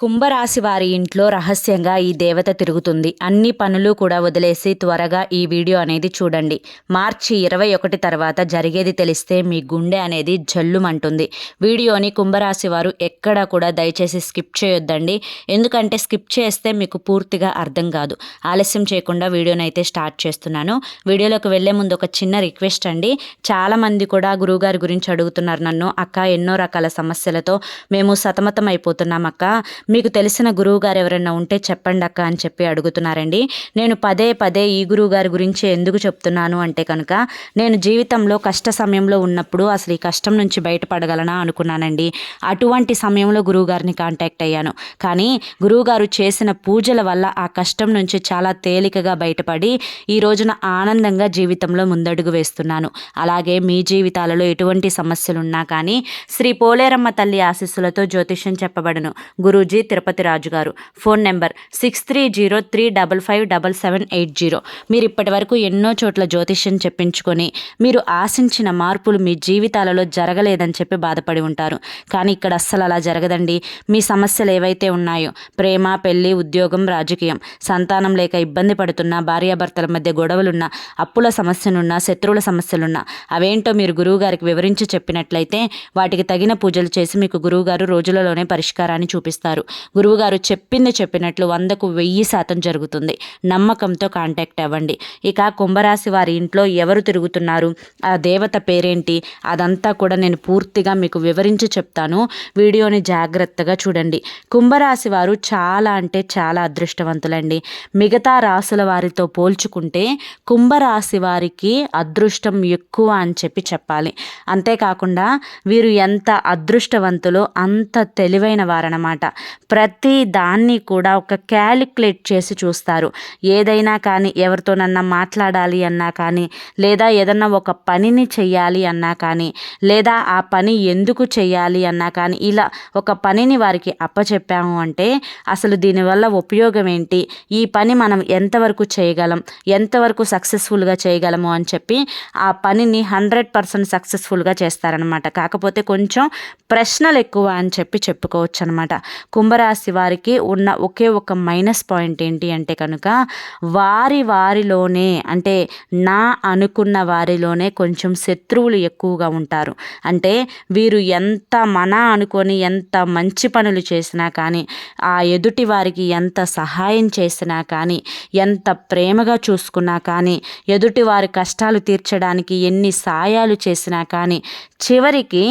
కుంభరాశి వారి ఇంట్లో రహస్యంగా ఈ దేవత తిరుగుతుంది. అన్ని పనులు కూడా వదిలేసి త్వరగా ఈ వీడియో అనేది చూడండి. మార్చి ఇరవై ఒకటి తర్వాత జరిగేది తెలిస్తే మీ గుండె అనేది జల్లుమంటుంది. వీడియోని కుంభరాశి వారు ఎక్కడా కూడా దయచేసి స్కిప్ చేయొద్దండి. ఎందుకంటే స్కిప్ చేస్తే మీకు పూర్తిగా అర్థం కాదు. ఆలస్యం చేయకుండా వీడియోని అయితే స్టార్ట్ చేస్తున్నాను. వీడియోలోకి వెళ్ళే ముందు ఒక చిన్న రిక్వెస్ట్ అండి. చాలామంది కూడా గురువుగారి గురించి అడుగుతున్నారు నన్ను. అక్క ఎన్నో రకాల సమస్యలతో మేము సతమతం అయిపోతున్నాం అక్క. మీకు తెలిసిన గురువు గారు ఎవరైనా ఉంటే చెప్పండి అక్క అని చెప్పి అడుగుతున్నారండి. నేను పదే పదే ఈ గురువు గారి గురించి ఎందుకు చెప్తున్నాను అంటే కనుక నేను జీవితంలో కష్ట సమయంలో ఉన్నప్పుడు అసలు ఈ కష్టం నుంచి బయటపడగలనా అనుకున్నానండి. అటువంటి సమయంలో గురువుగారిని కాంటాక్ట్ అయ్యాను. కానీ గురువుగారు చేసిన పూజల వల్ల ఆ కష్టం నుంచి చాలా తేలికగా బయటపడి ఈ రోజున ఆనందంగా జీవితంలో ముందడుగు వేస్తున్నాను. అలాగే మీ జీవితాలలో ఎటువంటి సమస్యలున్నా కానీ శ్రీ పోలేరమ్మ తల్లి ఆశీస్సులతో జ్యోతిష్యం చెప్పబడను. గురూజీ తిరుపతి రాజు గారు phone number six three zero three double five double seven eight zero. మీరు ఇప్పటి వరకు ఎన్నో చోట్ల జ్యోతిష్యం చెప్పించుకొని మీరు ఆశించిన మార్పులు మీ జీవితాలలో జరగలేదని చెప్పి బాధపడి ఉంటారు. కానీ ఇక్కడ అస్సలు అలా జరగదండి. మీ సమస్యలు ఏవైతే ఉన్నాయో ప్రేమ పెళ్ళి ఉద్యోగం రాజకీయం సంతానం లేక ఇబ్బంది పడుతున్నా భార్యాభర్తల మధ్య గొడవలున్నా అప్పుల సమస్యలున్నా శత్రువుల సమస్యలున్నా అవేంటో మీరు గురువుగారికి వివరించి చెప్పినట్లయితే వాటికి తగిన పూజలు చేసి మీకు గురువుగారు రోజులలోనే పరిష్కారాన్ని చూపిస్తారు. గురువుగారు చెప్పింది చెప్పినట్లు వందకు వెయ్యి శాతం జరుగుతుంది. నమ్మకంతో కాంటాక్ట్ అవ్వండి. ఇక కుంభరాశి వారి ఇంట్లో ఎవరు తిరుగుతున్నారు? ఆ దేవత పేరేంటి? అదంతా కూడా నేను పూర్తిగా మీకు వివరించి చెప్తాను. వీడియోని జాగ్రత్తగా చూడండి. కుంభరాశి వారు చాలా అంటే చాలా అదృష్టవంతులండి. మిగతా రాసుల వారితో పోల్చుకుంటే కుంభరాశి వారికి అదృష్టం ఎక్కువ అని చెప్పి చెప్పాలి. అంతేకాకుండా వీరు ఎంత అదృష్టవంతులో అంత తెలివైన వారనమాట ప్రతి దాన్ని కూడా ఒక క్యాలిక్యులేట్ చేసి చూస్తారు. ఏదైనా కానీ ఎవరితోనన్నా మాట్లాడాలి అన్నా కానీ లేదా ఏదన్నా ఒక పనిని చెయ్యాలి అన్నా కానీ లేదా ఆ పని ఎందుకు చెయ్యాలి అన్నా కానీ ఇలా ఒక పనిని వారికి అప్పచెప్పాము అంటే అసలు దీనివల్ల ఉపయోగం ఏంటి? ఈ పని మనం ఎంతవరకు చేయగలం? ఎంతవరకు సక్సెస్ఫుల్గా చేయగలము అని చెప్పి ఆ పనిని హండ్రెడ్ పర్సెంట్ సక్సెస్ఫుల్గా చేస్తారనమాట కాకపోతే కొంచెం ప్రశ్నలు ఎక్కువ అని చెప్పి చెప్పుకోవచ్చు అనమాట కుంభరాశి వారికి ఉన్న ఒకే ఒక మైనస్ పాయింట్ ఏంటి అంటే కనుక వారి వారిలోనే అంటే నా అనుకున్న వారిలోనే కొంచెం శత్రువులు ఎక్కువగా ఉంటారు. అంటే వీరు ఎంత మన అనుకొని ఎంత మంచి పనులు చేసినా కానీ ఆ ఎదుటి వారికి ఎంత సహాయం చేసినా కానీ ఎంత ప్రేమగా చూసుకున్నా కానీ ఎదుటి వారి కష్టాలు తీర్చడానికి ఎన్ని సాయాలు చేసినా కానీ చివరికి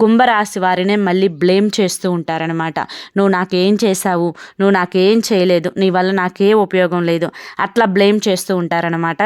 కుంభరాశి వారినే మళ్ళీ బ్లేమ్ చేస్తూ ఉంటారనమాట నువ్వు నాకేం చేశావు? నువ్వు నాకేం చేయలేదు? నీ వల్ల నాకే ఉపయోగం లేదు. అట్లా బ్లేమ్ చేస్తూ ఉంటారనమాట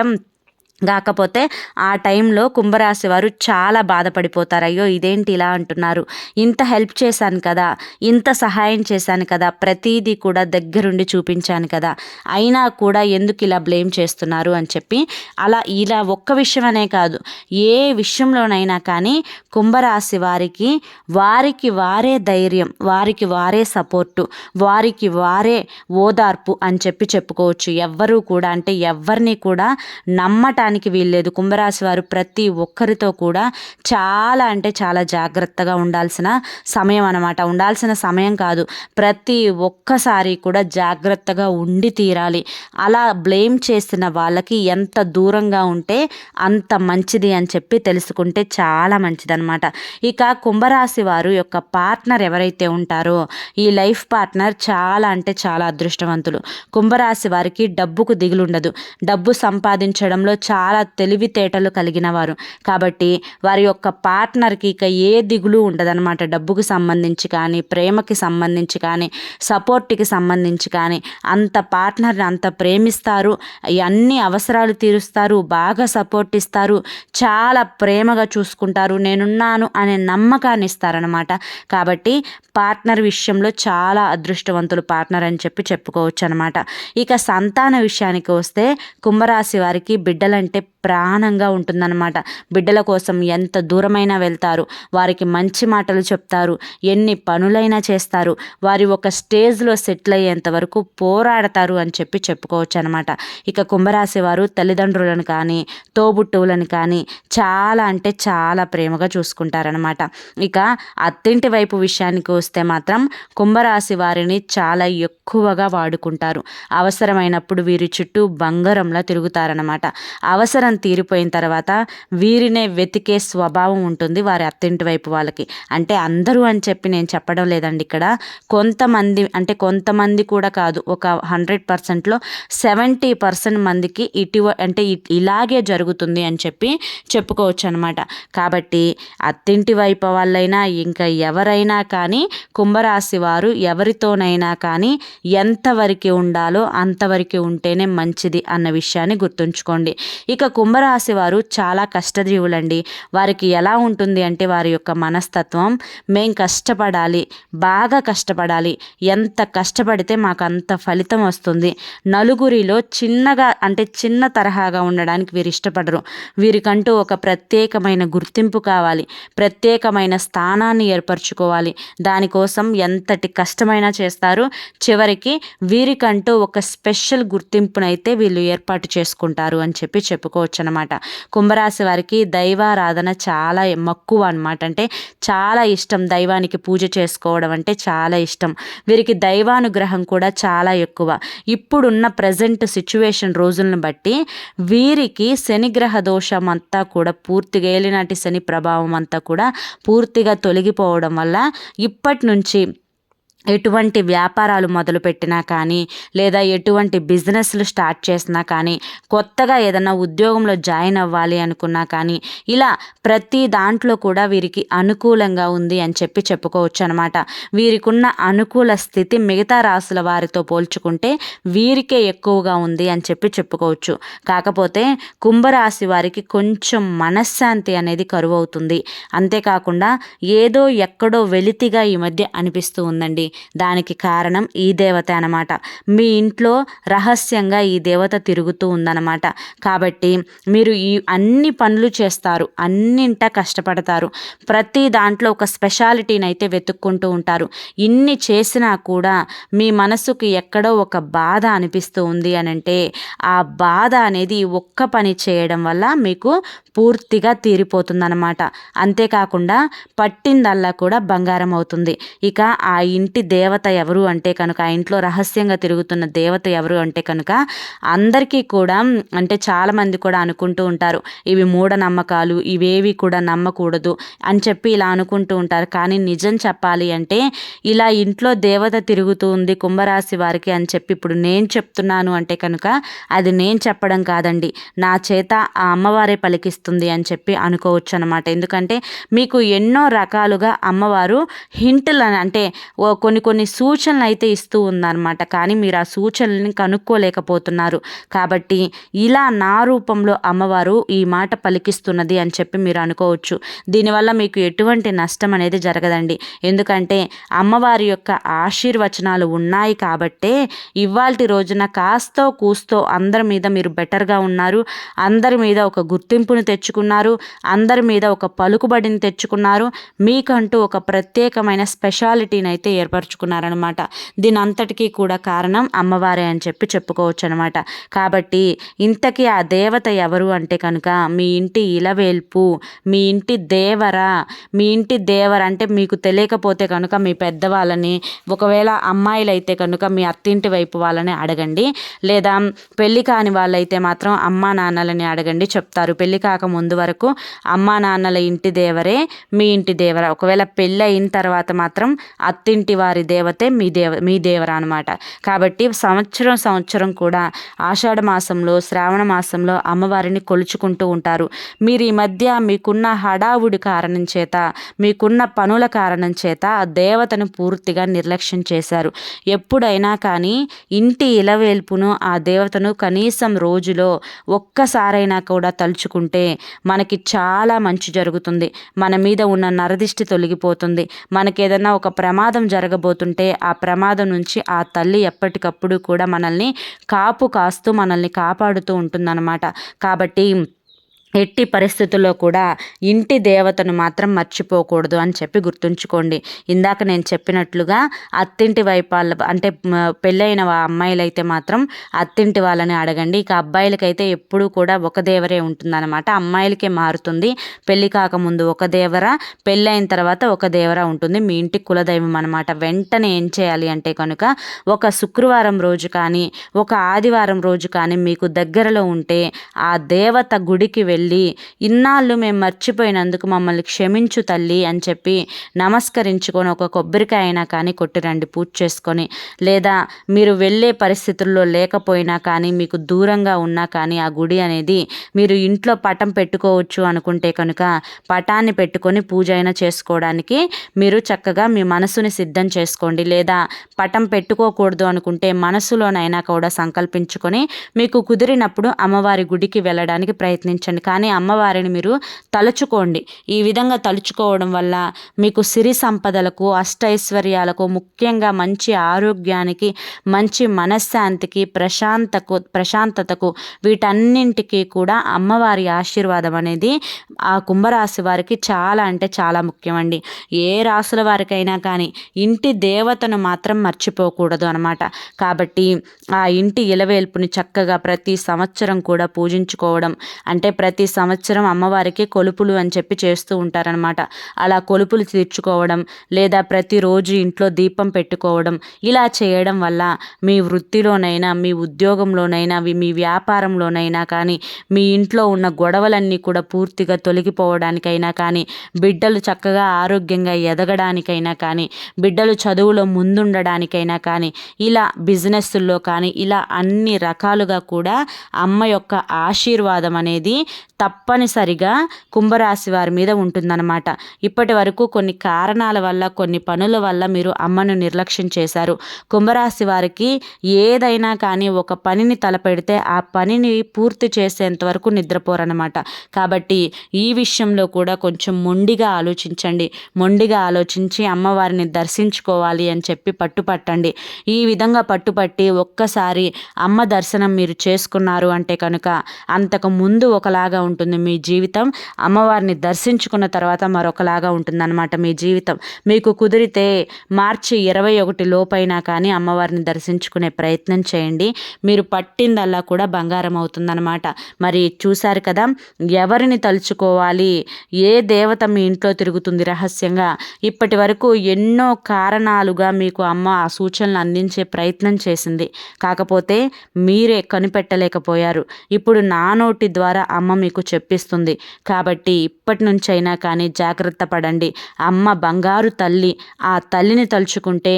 కాకపోతే ఆ టైంలో కుంభరాశి వారు చాలా బాధపడిపోతారు. అయ్యో ఇదేంటి ఇలా అంటున్నారు? ఇంత హెల్ప్ చేశాను కదా ఇంత సహాయం చేశాను కదా ప్రతీదీ కూడా దగ్గరుండి చూపించాను కదా అయినా కూడా ఎందుకు ఇలా బ్లేమ్ చేస్తున్నారు అని చెప్పి అలా ఇలా ఒక్క విషయం అనే కాదు ఏ విషయంలోనైనా కానీ కుంభరాశి వారికి వారికి వారే ధైర్యం వారికి వారే సపోర్టు వారికి వారే ఓదార్పు అని చెప్పి చెప్పుకోవచ్చు. ఎవ్వరూ కూడా అంటే ఎవరిని కూడా నమ్మటానికి ఉండడానికి వీల్లేదు. కుంభరాశి వారు ప్రతి ఒక్కరితో కూడా చాలా అంటే చాలా జాగ్రత్తగా ఉండాల్సిన సమయం అనమాట ఉండాల్సిన సమయం కాదు. ప్రతి ఒక్కసారి కూడా జాగ్రత్తగా ఉండి తీరాలి. అలా బ్లేమ్ చేసిన వాళ్ళకి ఎంత దూరంగా ఉంటే అంత మంచిది అని చెప్పి తెలుసుకుంటే చాలా మంచిదనమాట ఇక కుంభరాశి వారు యొక్క పార్ట్నర్ ఎవరైతే ఉంటారో ఈ లైఫ్ పార్ట్నర్ చాలా అంటే చాలా అదృష్టవంతులు. కుంభరాశి వారికి డబ్బుకు దిగులుండదు. డబ్బు సంపాదించడంలో చాలా చాలా తెలివితేటలు కలిగిన వారు కాబట్టి వారి యొక్క పార్ట్నర్కి ఇక ఏ దిగులు ఉండదన్నమాట. డబ్బుకు సంబంధించి కానీ ప్రేమకి సంబంధించి కానీ సపోర్ట్కి సంబంధించి కానీ అంత పార్ట్నర్ని అంత ప్రేమిస్తారు. అన్ని అవసరాలు తీరుస్తారు బాగా సపోర్ట్ ఇస్తారు చాలా ప్రేమగా చూసుకుంటారు నేనున్నాను అనే నమ్మకాన్ని ఇస్తారనమాట కాబట్టి పార్ట్నర్ విషయంలో చాలా అదృష్టవంతులు పార్ట్నర్ అని చెప్పి చెప్పుకోవచ్చు అనమాట ఇక సంతాన విషయానికి వస్తే కుంభరాశి వారికి బిడ్డలంటే అంటే ప్రాణంగా ఉంటుందన్నమాట. బిడ్డల కోసం ఎంత దూరమైనా వెళ్తారు. వారికి మంచి మాటలు చెప్తారు. ఎన్ని పనులైనా చేస్తారు. వారి ఒక స్టేజ్లో సెటిల్ అయ్యేంత వరకు పోరాడతారు అని చెప్పి చెప్పుకోవచ్చు అనమాట ఇక కుంభరాశి వారు తల్లిదండ్రులను కానీ తోబుట్టువులను కానీ చాలా అంటే చాలా ప్రేమగా చూసుకుంటారనమాట ఇక అత్తింటి వైపు విషయానికి వస్తే మాత్రం కుంభరాశి వారిని చాలా ఎక్కువగా వాడుకుంటారు. అవసరమైనప్పుడు వీరి చుట్టూ బంగారంలా తిరుగుతారనమాట అవసరం తీరిపోయిన తర్వాత వీరినే వెతికే స్వభావం ఉంటుంది వారి అత్తింటి వైపు వాళ్ళకి. అంటే అందరూ అని చెప్పి నేను చెప్పడం లేదండి ఇక్కడ. కొంతమంది అంటే కొంతమంది కూడా కాదు ఒక హండ్రెడ్ పర్సెంట్లో సెవెంటీ పర్సెంట్ మందికి ఇటీవ అంటే ఇలాగే జరుగుతుంది అని చెప్పి చెప్పుకోవచ్చు అనమాట కాబట్టి అత్తింటి వైపు వాళ్ళైనా ఇంకా ఎవరైనా కానీ కుంభరాశి వారు ఎవరితోనైనా కానీ ఎంతవరకు ఉండాలో అంతవరకు ఉంటేనే మంచిది అన్న విషయాన్ని గుర్తుంచుకోండి. ఇక కుంభరాశి వారు చాలా కష్టజీవులండి వారికి ఎలా ఉంటుంది అంటే వారి యొక్క మనస్తత్వం మేం కష్టపడాలి బాగా కష్టపడాలి ఎంత కష్టపడితే మాకు అంత ఫలితం వస్తుంది. నలుగురిలో చిన్నగా అంటే చిన్న తరహాగా ఉండడానికి వీరు ఇష్టపడరు. వీరికంటూ ఒక ప్రత్యేకమైన గుర్తింపు కావాలి ప్రత్యేకమైన స్థానాన్ని ఏర్పరచుకోవాలి. దానికోసం ఎంతటి కష్టమైనా చేస్తారు. చివరికి వీరికంటూ ఒక స్పెషల్ గుర్తింపునైతే వీళ్ళు ఏర్పాటు చేసుకుంటారు అని చెప్పి చెప్పుకోవచ్చు అనమాట కుంభరాశి వారికి దైవారాధన చాలా మక్కువ అనమాట అంటే చాలా ఇష్టం దైవానికి పూజ చేసుకోవడం అంటే చాలా ఇష్టం. వీరికి దైవానుగ్రహం కూడా చాలా ఎక్కువ. ఇప్పుడున్న ప్రజెంట్ సిచ్యువేషన్ రోజులను బట్టి వీరికి శనిగ్రహ దోషం అంతా కూడా పూర్తిగా ఏలినాటి శని ప్రభావం అంతా కూడా పూర్తిగా తొలగిపోవడం వల్ల ఇప్పటి నుంచి ఎటువంటి వ్యాపారాలు మొదలుపెట్టినా కానీ లేదా ఎటువంటి బిజినెస్లు స్టార్ట్ చేసినా కానీ కొత్తగా ఏదైనా ఉద్యోగంలో జాయిన్ అవ్వాలి అనుకున్నా కానీ ఇలా ప్రతి దాంట్లో కూడా వీరికి అనుకూలంగా ఉంది అని చెప్పి చెప్పుకోవచ్చు అనమాట వీరికున్న అనుకూల స్థితి మిగతా రాసుల వారితో పోల్చుకుంటే వీరికే ఎక్కువగా ఉంది అని చెప్పి చెప్పుకోవచ్చు. కాకపోతే కుంభరాశి వారికి కొంచెం మనశ్శాంతి అనేది కరువు అవుతుంది అంతేకాకుండా ఏదో ఎక్కడో వెలితిగా ఈ మధ్య అనిపిస్తూ ఉందండి. దానికి కారణం ఈ దేవత అనమాట మీ ఇంట్లో రహస్యంగా ఈ దేవత తిరుగుతూ ఉందన్నమాట. కాబట్టి మీరు ఈ అన్ని పనులు చేస్తారు అన్నింట కష్టపడతారు. ప్రతి దాంట్లో ఒక స్పెషాలిటీని అయితే వెతుక్కుంటూ ఉంటారు. ఇన్ని చేసినా కూడా మీ మనసుకు ఎక్కడో ఒక బాధ అనిపిస్తూ ఉంది అని అంటే ఆ బాధ అనేది ఒక్క పని చేయడం వల్ల మీకు పూర్తిగా తీరిపోతుందన్నమాట. అంతేకాకుండా పట్టిందల్లా కూడా బంగారం అవుతుంది. ఇక ఆ ఇంటి దేవత ఎవరు అంటే కనుక ఆ ఇంట్లో రహస్యంగా తిరుగుతున్న దేవత ఎవరు అంటే కనుక అందరికీ కూడా అంటే చాలామంది కూడా అనుకుంటూ ఉంటారు ఇవి మూఢనమ్మకాలు ఇవేవి కూడా నమ్మకూడదు అని చెప్పి ఇలా అనుకుంటూ ఉంటారు. కానీ నిజం చెప్పాలి అంటే ఇలా ఇంట్లో దేవత తిరుగుతూ ఉంది కుంభరాశి వారికి అని చెప్పి ఇప్పుడు నేను చెప్తున్నాను అంటే కనుక అది నేను చెప్పడం కాదండి. నా చేత ఆ అమ్మవారే పలికిస్తుంది అని చెప్పి అనుకోవచ్చు అనమాట ఎందుకంటే మీకు ఎన్నో రకాలుగా అమ్మవారు హింటులను అంటే కొన్ని కొన్ని సూచనలు అయితే ఇస్తూ ఉందన్నమాట. కానీ మీరు ఆ సూచనల్ని కనుక్కోలేకపోతున్నారు. కాబట్టి ఇలా నా రూపంలో అమ్మవారు ఈ మాట పలికిస్తున్నది అని చెప్పి మీరు అనుకోవచ్చు. దీనివల్ల మీకు ఎటువంటి నష్టం అనేది జరగదండి. ఎందుకంటే అమ్మవారి యొక్క ఆశీర్వచనాలు ఉన్నాయి కాబట్టే ఇవాల్టి రోజున కాస్తో కూస్తో అందరి మీద మీరు బెటర్గా ఉన్నారు. అందరి మీద ఒక గుర్తింపును తెచ్చుకున్నారు. అందరి మీద ఒక పలుకుబడిని తెచ్చుకున్నారు. మీకంటూ ఒక ప్రత్యేకమైన స్పెషాలిటీని అయితే ఏర్పడు ఏర్పరచుకున్నారనమాట దీని అంతటికీ కూడా కారణం అమ్మవారే అని చెప్పి చెప్పుకోవచ్చు అనమాట కాబట్టి ఇంతకీ ఆ దేవత ఎవరు అంటే కనుక మీ ఇంటి ఇలవేల్పు మీ ఇంటి దేవర మీ ఇంటి దేవర అంటే మీకు తెలియకపోతే కనుక మీ పెద్దవాళ్ళని ఒకవేళ అమ్మాయిలు అయితే కనుక మీ అత్తింటి వైపు వాళ్ళని అడగండి. లేదా పెళ్ళి కాని వాళ్ళైతే మాత్రం అమ్మా నాన్నలని అడగండి చెప్తారు. పెళ్ళి కాక ముందు వరకు అమ్మా నాన్నల ఇంటి దేవరే మీ ఇంటి దేవర. ఒకవేళ పెళ్ళి అయిన తర్వాత మాత్రం అత్తింటి వారి వారి దేవతే మీ దేవ మీ దేవర అనమాట కాబట్టి సంవత్సరం సంవత్సరం కూడా ఆషాఢ మాసంలో శ్రావణ మాసంలో అమ్మవారిని కొలుచుకుంటూ ఉంటారు. మీరు ఈ మధ్య మీకున్న హడావుడి కారణం చేత మీకున్న పనుల కారణం చేత ఆ దేవతను పూర్తిగా నిర్లక్ష్యం చేశారు. ఎప్పుడైనా కానీ ఇంటి ఇలవేల్పును ఆ దేవతను కనీసం రోజులో ఒక్కసారైనా కూడా తలుచుకుంటే మనకి చాలా మంచి జరుగుతుంది. మన మీద ఉన్న నరదిష్టి తొలగిపోతుంది. మనకి ఏదైనా ఒక ప్రమాదం జరగ జరగబోతుంటే ఆ ప్రమాదం నుంచి ఆ తల్లి ఎప్పటికప్పుడు కూడా మనల్ని కాపు కాస్తూ మనల్ని కాపాడుతూ ఉంటుందన్నమాట. కాబట్టి ఎట్టి పరిస్థితుల్లో కూడా ఇంటి దేవతను మాత్రం మర్చిపోకూడదు అని చెప్పి గుర్తుంచుకోండి. ఇందాక నేను చెప్పినట్లుగా అత్తింటి వైపాల అంటే పెళ్ళైన అమ్మాయిలు అయితే మాత్రం అత్తింటి వాళ్ళని అడగండి. ఇక అబ్బాయిలకైతే ఎప్పుడూ కూడా ఒక దేవరే ఉంటుందన్నమాట. అమ్మాయిలకే మారుతుంది. పెళ్ళి కాకముందు ఒక దేవర పెళ్ళైన తర్వాత ఒక దేవర ఉంటుంది. మీ ఇంటి కులదైవం అనమాట వెంటనే ఏం చేయాలి అంటే కనుక ఒక శుక్రవారం రోజు కానీ ఒక ఆదివారం రోజు కానీ మీకు దగ్గరలో ఉంటే ఆ దేవత గుడికి వెళ్ళి తల్లి ఇన్నాళ్ళు మేము మర్చిపోయినందుకు మమ్మల్ని క్షమించు తల్లి అని చెప్పి నమస్కరించుకొని ఒక కొబ్బరికాయ అయినా కానీ కొట్టిరండి పూజ చేసుకొని. లేదా మీరు వెళ్ళే పరిస్థితుల్లో లేకపోయినా కానీ మీకు దూరంగా ఉన్నా కానీ ఆ గుడి అనేది మీరు ఇంట్లో పటం పెట్టుకోవచ్చు అనుకుంటే కనుక పటాన్ని పెట్టుకొని పూజ అయినా చేసుకోవడానికి మీరు చక్కగా మీ మనసుని సిద్ధం చేసుకోండి. లేదా పటం పెట్టుకోకూడదు అనుకుంటే మనసులోనైనా కూడా సంకల్పించుకొని మీకు కుదిరినప్పుడు అమ్మవారి గుడికి వెళ్ళడానికి ప్రయత్నించండి. కానీ అమ్మవారిని మీరు తలుచుకోండి. ఈ విధంగా తలుచుకోవడం వల్ల మీకు సిరి సంపదలకు అష్టైశ్వర్యాలకు ముఖ్యంగా మంచి ఆరోగ్యానికి మంచి మనశ్శాంతికి ప్రశాంతకు ప్రశాంతతకు వీటన్నింటికి కూడా అమ్మవారి ఆశీర్వాదం అనేది ఆ కుంభరాశి వారికి చాలా అంటే చాలా ముఖ్యమండి. ఏ రాసుల వారికైనా కానీ ఇంటి దేవతను మాత్రం మర్చిపోకూడదు అనమాట కాబట్టి ఆ ఇంటి ఇలవేల్పుని చక్కగా ప్రతి సంవత్సరం కూడా పూజించుకోవడం అంటే ప్రతి ప్రతి సంవత్సరం అమ్మవారికి కొలుపులు అని చెప్పి చేస్తూ ఉంటారనమాట అలా కొలుపులు తీర్చుకోవడం లేదా ప్రతిరోజు ఇంట్లో దీపం పెట్టుకోవడం ఇలా చేయడం వల్ల మీ వృత్తిలోనైనా మీ ఉద్యోగంలోనైనా మీ వ్యాపారంలోనైనా కానీ మీ ఇంట్లో ఉన్న గొడవలన్నీ కూడా పూర్తిగా తొలగిపోవడానికైనా కానీ బిడ్డలు చక్కగా ఆరోగ్యంగా ఎదగడానికైనా కానీ బిడ్డలు చదువులో ముందుండడానికైనా కానీ ఇలా బిజినెస్ల్లో కానీ ఇలా అన్ని రకాలుగా కూడా అమ్మ యొక్క ఆశీర్వాదం అనేది తప్పనిసరిగా కుంభరాశి వారి మీద ఉంటుందన్నమాట. ఇప్పటి వరకు కొన్ని కారణాల వల్ల కొన్ని పనుల వల్ల మీరు అమ్మను నిర్లక్ష్యం చేశారు. కుంభరాశి వారికి ఏదైనా కానీ ఒక పనిని తలపెడితే ఆ పనిని పూర్తి చేసేంత వరకు నిద్రపోరనమాట కాబట్టి ఈ విషయంలో కూడా కొంచెం మొండిగా ఆలోచించండి. మొండిగా ఆలోచించి అమ్మవారిని దర్శించుకోవాలి అని చెప్పి పట్టుపట్టండి. ఈ విధంగా పట్టుపట్టి ఒక్కసారి అమ్మ దర్శనం మీరు చేసుకున్నారు అంటే కనుక అంతకు ముందు ఒకలాగా ఉంటుంది మీ జీవితం. అమ్మవారిని దర్శించుకున్న తర్వాత మరొకలాగా ఉంటుందన్నమాట మీ జీవితం. మీకు కుదిరితే మార్చి ఇరవై ఒకటి లోపైనా కానీ అమ్మవారిని దర్శించుకునే ప్రయత్నం చేయండి. మీరు పట్టిందల్లా కూడా బంగారం అవుతుందన్నమాట. మరి చూశారు కదా ఎవరిని తలుచుకోవాలి? ఏ దేవత మీ ఇంట్లో తిరుగుతుంది రహస్యంగా? ఇప్పటి వరకు ఎన్నో కారణాలుగా మీకు అమ్మ ఆ సూచనలు అందించే ప్రయత్నం చేసింది. కాకపోతే మీరే కనిపెట్టలేకపోయారు. ఇప్పుడు నా నోటి ద్వారా అమ్మ మీకు మీకు చెప్పిస్తుంది. కాబట్టి ఇప్పటి నుంచైనా కానీ జాగ్రత్త పడండి. అమ్మ బంగారు తల్లి ఆ తల్లిని తలుచుకుంటే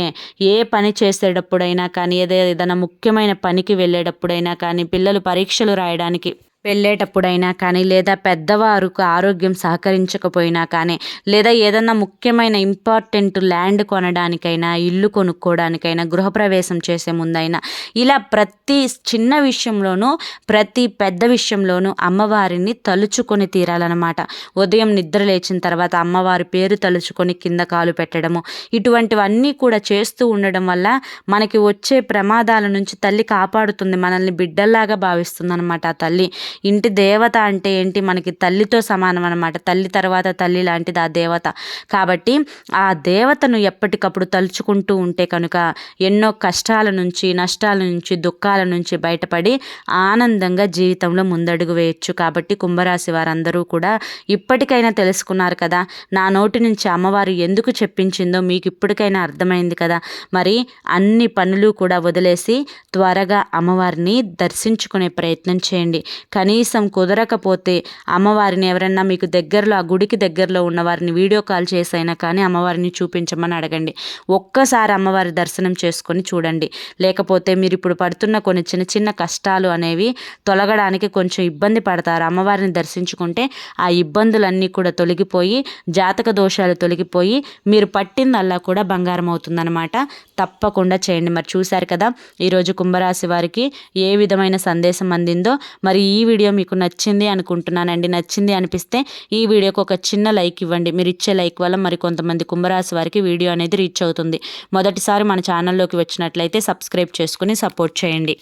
ఏ పని చేసేటప్పుడైనా కానీ ఏదైనా ముఖ్యమైన పనికి వెళ్ళేటప్పుడైనా కానీ పిల్లలు పరీక్షలు రాయడానికి వెళ్ళేటప్పుడైనా కానీ లేదా పెద్దవారికి ఆరోగ్యం సహకరించకపోయినా కానీ లేదా ఏదన్నా ముఖ్యమైన ఇంపార్టెంట్ ల్యాండ్ కొనడానికైనా ఇల్లు కొనుక్కోవడానికైనా గృహప్రవేశం చేసే ముందైనా ఇలా ప్రతి చిన్న విషయంలోనూ ప్రతి పెద్ద విషయంలోనూ అమ్మవారిని తలుచుకొని తీరాలన్నమాట. ఉదయం నిద్ర లేచిన తర్వాత అమ్మవారి పేరు తలుచుకొని కింద కాలు పెట్టడము ఇటువంటివన్నీ కూడా చేస్తూ ఉండడం వల్ల మనకి వచ్చే ప్రమాదాల నుంచి తల్లి కాపాడుతుంది మనల్ని బిడ్డల్లాగా భావిస్తుంది అనమాట ఆ తల్లి. ఇంటి దేవత అంటే ఏంటి? మనకి తల్లితో సమానం అనమాట తల్లి తర్వాత తల్లి లాంటిది ఆ దేవత. కాబట్టి ఆ దేవతను ఎప్పటికప్పుడు తలుచుకుంటూ ఉంటే కనుక ఎన్నో కష్టాల నుంచి నష్టాల నుంచి దుఃఖాల నుంచి బయటపడి ఆనందంగా జీవితంలో ముందడుగు వేయచ్చు. కాబట్టి కుంభరాశి వారందరూ కూడా ఇప్పటికైనా తెలుసుకున్నారు కదా నా నోటి నుంచి అమ్మవారు ఎందుకు చెప్పించిందో మీకు ఇప్పటికైనా అర్థమైంది కదా. మరి అన్ని పనులు కూడా వదిలేసి త్వరగా అమ్మవారిని దర్శించుకునే ప్రయత్నం చేయండి. కనీసం కుదరకపోతే అమ్మవారిని ఎవరన్నా మీకు దగ్గరలో ఆ గుడికి దగ్గరలో ఉన్న వారిని వీడియో కాల్ చేసైనా కానీ అమ్మవారిని చూపించమని అడగండి. ఒక్కసారి అమ్మవారి దర్శనం చేసుకొని చూడండి. లేకపోతే మీరు ఇప్పుడు పడుతున్న కొన్ని చిన్న చిన్న కష్టాలు అనేవి తొలగడానికి కొంచెం ఇబ్బంది పడతారు. అమ్మవారిని దర్శించుకుంటే ఆ ఇబ్బందులన్నీ కూడా తొలగిపోయి జాతక దోషాలు తొలగిపోయి మీరు పట్టిందల్లా కూడా బంగారం అవుతుందన్నమాట. తప్పకుండా చేయండి. మరి చూశారు కదా ఈరోజు కుంభరాశి వారికి ఏ విధమైన సందేశం అందిందో మరి ఈ వీడియో మీకు నచ్చింది అనుకుంటున్నానండి. నచ్చింది అనిపిస్తే ఈ వీడియోకి ఒక చిన్న లైక్ ఇవ్వండి. మీరు ఇచ్చే లైక్ వల్ల మరి కొంతమంది కుంభరాశి వారికి వీడియో అనేది రీచ్ అవుతుంది. మొదటిసారి మన ఛానల్లోకి వచ్చినట్లయితే సబ్స్క్రైబ్ చేసుకుని సపోర్ట్ చేయండి.